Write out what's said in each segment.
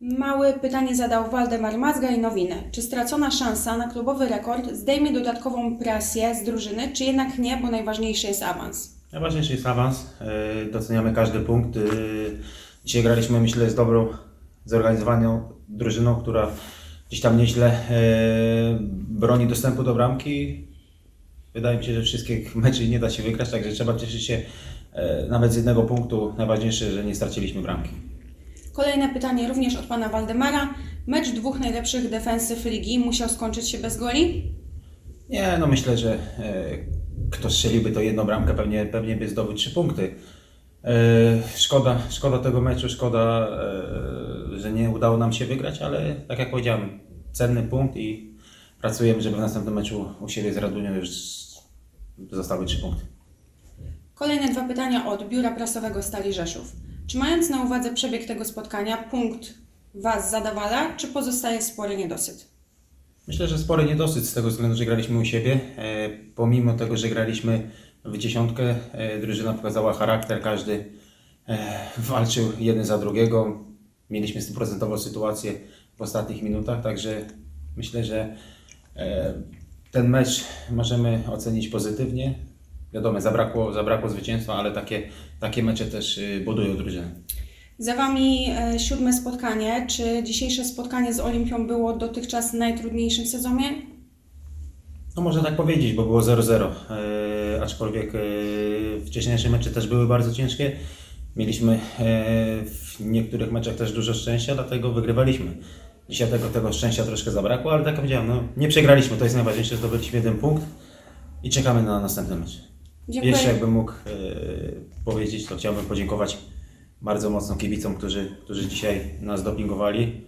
Małe pytanie zadał Waldemar Mazga i Nowiny. Czy stracona szansa na klubowy rekord zdejmie dodatkową presję z drużyny, czy jednak nie, bo najważniejszy jest awans? Najważniejszy jest awans. Yy, Doceniamy każdy punkt. Yy, Dzisiaj graliśmy, myślę, z dobrą, zorganizowaną drużyną, która gdzieś tam nieźle yy, broni dostępu do bramki. Wydaje mi się, że wszystkich meczy nie da się wygrać, także trzeba cieszyć się nawet z jednego punktu. Najważniejsze, że nie straciliśmy bramki. Kolejne pytanie również od pana Waldemara. Mecz dwóch najlepszych defensyw ligi musiał skończyć się bez goli? Nie, no myślę, że e, kto strzeliłby to jedną bramkę, pewnie, pewnie by zdobył trzy punkty. E, szkoda, szkoda tego meczu, szkoda, e, że nie udało nam się wygrać, ale tak jak powiedziałem, cenny punkt i pracujemy, żeby w następnym meczu u siebie z Radunią już zostały trzy punkty. Kolejne dwa pytania od Biura Prasowego Stali Rzeszów. Czy mając na uwadze przebieg tego spotkania, punkt Was zadowala, czy pozostaje spory niedosyt? Myślę, że spory niedosyt z tego względu, że graliśmy u siebie. E, pomimo tego, że graliśmy w dziesiątkę, e, drużyna pokazała charakter, każdy e, walczył jeden za drugiego. Mieliśmy stuprocentową sytuację w ostatnich minutach, także myślę, że e, ten mecz możemy ocenić pozytywnie. Wiadomo, zabrakło, zabrakło zwycięstwa, ale takie, takie mecze też e, budują drużynę. Za Wami e, siódme spotkanie. Czy dzisiejsze spotkanie z Olimpią było dotychczas najtrudniejszym w sezonie? No można tak powiedzieć, bo było 0-0, e, aczkolwiek e, wcześniejsze mecze też były bardzo ciężkie. Mieliśmy e, w niektórych meczach też dużo szczęścia, dlatego wygrywaliśmy. Dzisiaj tego, tego szczęścia troszkę zabrakło, ale tak jak powiedziałem, no, nie przegraliśmy, to jest najważniejsze, zdobyliśmy jeden punkt i czekamy na następny mecz. Dziękuję. Jeszcze jakbym mógł e, powiedzieć, to chciałbym podziękować bardzo mocno kibicom, którzy, którzy dzisiaj nas dopingowali.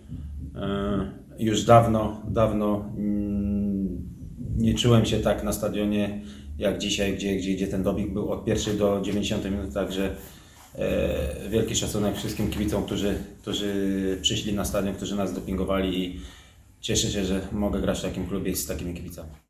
E, już dawno, dawno mm, nie czułem się tak na stadionie jak dzisiaj, gdzie, gdzie, gdzie ten doping był od pierwszej do 90 minut, także e, wielki szacunek wszystkim kibicom, którzy, którzy przyszli na stadion, którzy nas dopingowali i cieszę się, że mogę grać w takim klubie z takimi kibicami.